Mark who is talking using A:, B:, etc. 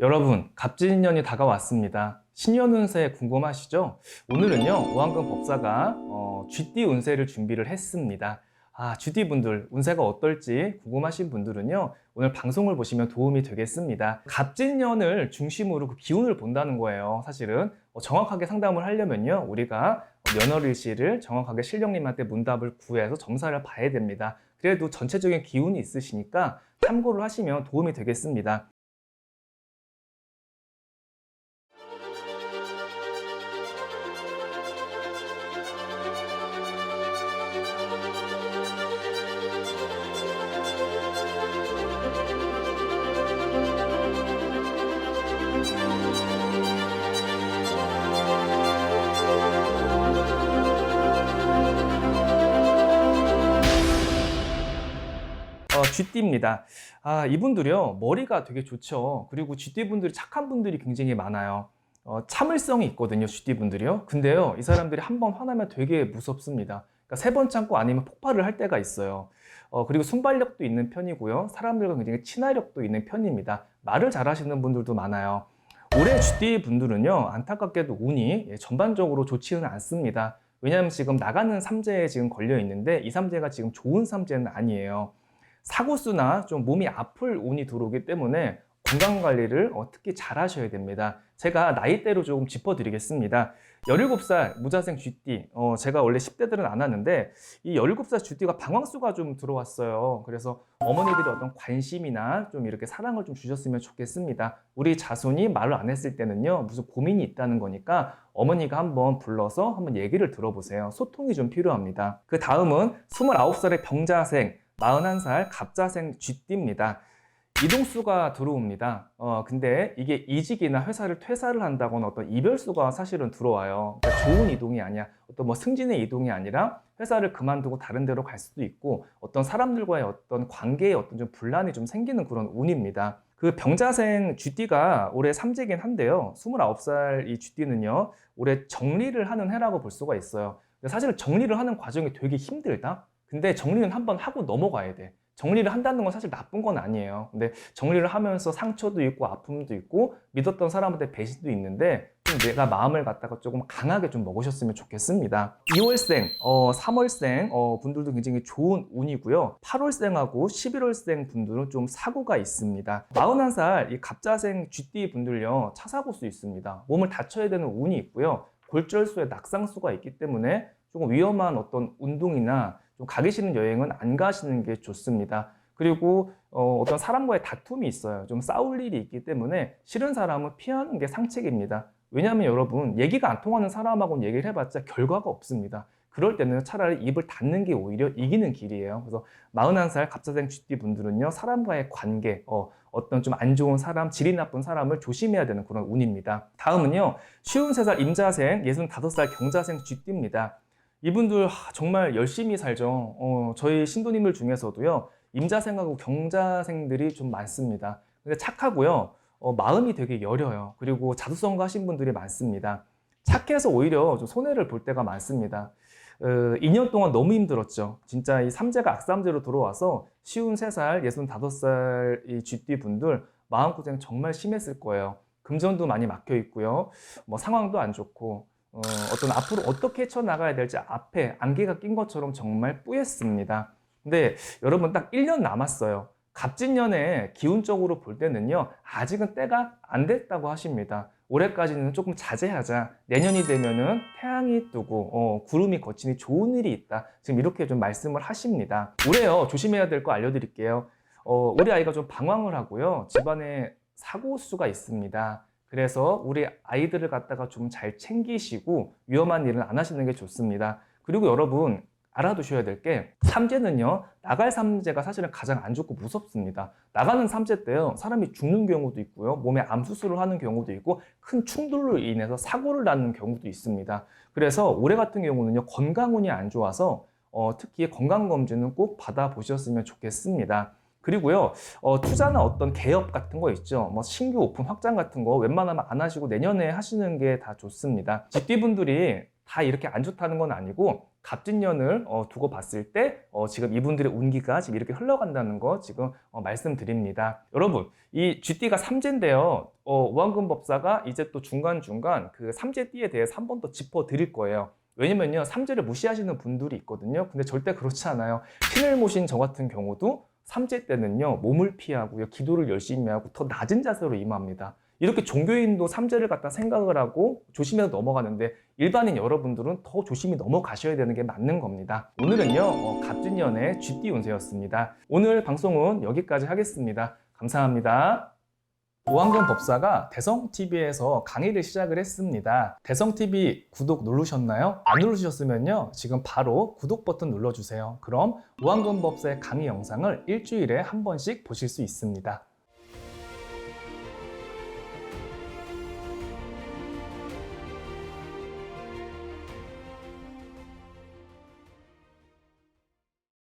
A: 여러분, 갑진년이 다가왔습니다. 신년 운세 궁금하시죠? 오늘은요, 오한근 법사가 어, GD 운세를 준비를 했습니다. 아, GD 분들 운세가 어떨지 궁금하신 분들은요, 오늘 방송을 보시면 도움이 되겠습니다. 갑진년을 중심으로 그 기운을 본다는 거예요, 사실은. 어, 정확하게 상담을 하려면요, 우리가 며느리씨를 정확하게 실령님한테 문답을 구해서 점사를 봐야 됩니다. 그래도 전체적인 기운이 있으시니까 참고를 하시면 도움이 되겠습니다. 쥐띠입니다. 아, 이분들이요, 머리가 되게 좋죠. 그리고 쥐띠 분들이 착한 분들이 굉장히 많아요. 어, 참을성이 있거든요, 쥐띠 분들이요. 근데요, 이 사람들이 한 번 화나면 되게 무섭습니다. 그러니까 세 번 참고 아니면 폭발을 할 때가 있어요. 어, 그리고 순발력도 있는 편이고요. 사람들과 굉장히 친화력도 있는 편입니다. 말을 잘하시는 분들도 많아요. 올해 쥐띠 분들은요, 안타깝게도 운이 예, 전반적으로 좋지는 않습니다. 왜냐하면 지금 나가는 삼재에 지금 걸려 있는데 이 삼재가 지금 좋은 삼재는 아니에요. 사고수나 좀 몸이 아플 운이 들어오기 때문에 건강 관리를 어, 특히 잘 하셔야 됩니다. 제가 나이대로 조금 짚어드리겠습니다. 17살 무자생 쥐띠, 어, 제가 원래 10대들은 안 하는데 이 17살 쥐띠가 방황수가 좀 들어왔어요. 그래서 어머니들이 어떤 관심이나 좀 이렇게 사랑을 좀 주셨으면 좋겠습니다. 우리 자손이 말을 안 했을 때는요, 무슨 고민이 있다는 거니까 어머니가 한번 불러서 한번 얘기를 들어보세요. 소통이 좀 필요합니다. 그 다음은 29살의 병자생, 41살 갑자생 쥐띠입니다. 이동수가 들어옵니다. 어, 근데 이게 이직이나 회사를 퇴사를 한다거나 어떤 이별수가 사실은 들어와요. 그러니까 좋은 이동이 아니야. 어떤 뭐 승진의 이동이 아니라 회사를 그만두고 다른 데로 갈 수도 있고 어떤 사람들과의 어떤 관계에 어떤 좀 분란이 좀 생기는 그런 운입니다. 그 병자생 쥐띠가 올해 삼재긴 한데요. 29살 이 쥐띠는요, 올해 정리를 하는 해라고 볼 수가 있어요. 사실 정리를 하는 과정이 되게 힘들다? 근데 정리는 한번 하고 넘어가야 돼. 정리를 한다는 건 사실 나쁜 건 아니에요. 근데 정리를 하면서 상처도 있고 아픔도 있고 믿었던 사람한테 배신도 있는데 좀 내가 마음을 갖다가 조금 강하게 좀 먹으셨으면 좋겠습니다. 2월생, 어, 3월생 어, 분들도 굉장히 좋은 운이고요. 8월생하고 11월생 분들은 좀 사고가 있습니다. 41살 이 갑자생 쥐띠 분들요 차 사고 수 있습니다. 몸을 다쳐야 되는 운이 있고요. 골절수에 낙상수가 있기 때문에 조금 위험한 어떤 운동이나 좀 가기 싫은 여행은 안 가시는 게 좋습니다. 그리고 어, 떤 사람과의 다툼이 있어요. 좀 싸울 일이 있기 때문에 싫은 사람은 피하는 게 상책입니다. 왜냐하면 여러분 얘기가 안 통하는 사람하고는 얘기를 해봤자 결과가 없습니다. 그럴 때는 차라리 입을 닫는 게 오히려 이기는 길이에요. 그래서 41살 갑자생 쥐띠 분들은요, 사람과의 관계, 어, 어떤 좀 안 좋은 사람, 질이 나쁜 사람을 조심해야 되는 그런 운입니다. 다음은요, 53살 임자생, 65살 경자생 쥐띠입니다. 이분들 하, 정말 열심히 살죠. 어, 저희 신도님들 중에서도요, 임자생하고 경자생들이 좀 많습니다. 근데 착하고요, 어, 마음이 되게 여려요. 그리고 자두성가 하신 분들이 많습니다. 착해서 오히려 좀 손해를 볼 때가 많습니다. 어, 2년 동안 너무 힘들었죠. 진짜 이 삼재가 악삼재로 들어와서 쉬운 3살, 65살 이 쥐띠 분들 마음고생 정말 심했을 거예요. 금전도 많이 막혀 있고요. 뭐 상황도 안 좋고, 어, 어떤 앞으로 어떻게 헤쳐나가야 될지 앞에 안개가 낀 것처럼 정말 뿌였습니다. 근데 여러분 딱 1년 남았어요. 갑진년에 기운적으로 볼 때는요, 아직은 때가 안 됐다고 하십니다. 올해까지는 조금 자제하자. 내년이 되면은 태양이 뜨고, 어, 구름이 거치니 좋은 일이 있다. 지금 이렇게 좀 말씀을 하십니다. 올해요, 조심해야 될 거 알려드릴게요. 어, 우리 아이가 좀 방황을 하고요. 집안에 사고 수가 있습니다. 그래서 우리 아이들을 갖다가 좀 잘 챙기시고 위험한 일은 안 하시는 게 좋습니다. 그리고 여러분 알아두셔야 될 게 삼재는요 나갈 삼재가 사실은 가장 안 좋고 무섭습니다. 나가는 삼재 때요 사람이 죽는 경우도 있고요 몸에 암 수술을 하는 경우도 있고 큰 충돌로 인해서 사고를 낳는 경우도 있습니다. 그래서 올해 같은 경우는요 건강운이 안 좋아서 어, 특히 건강 검진은 꼭 받아 보셨으면 좋겠습니다. 그리고요, 어, 투자나 어떤 개업 같은 거 있죠. 뭐 신규 오픈 확장 같은 거 웬만하면 안 하시고 내년에 하시는 게 다 좋습니다. 집디분들이 다 이렇게 안 좋다는 건 아니고 갑진년을 어, 두고 봤을 때 어, 지금 이분들의 운기가 지금 이렇게 흘러간다는 거 지금 어, 말씀드립니다. 여러분 이 쥐띠가 삼재인데요. 어, 우한금 법사가 이제 또 중간중간 그 삼재띠에 대해서 한 번 더 짚어드릴 거예요. 왜냐면요 삼재를 무시하시는 분들이 있거든요. 근데 절대 그렇지 않아요. 신을 모신 저 같은 경우도 삼재 때는요 몸을 피하고요 기도를 열심히 하고 더 낮은 자세로 임합니다. 이렇게 종교인도 삼재를 갖다 생각을 하고 조심해서 넘어가는데 일반인 여러분들은 더 조심히 넘어가셔야 되는 게 맞는 겁니다. 오늘은요 어, 갑진년의 쥐띠 운세였습니다. 오늘 방송은 여기까지 하겠습니다. 감사합니다. 오한근 법사가 대성TV에서 강의를 시작을 했습니다. 대성TV 구독 누르셨나요? 안 누르셨으면요. 지금 바로 구독 버튼 눌러주세요. 그럼 오한근 법사의 강의 영상을 일주일에 한 번씩 보실 수 있습니다.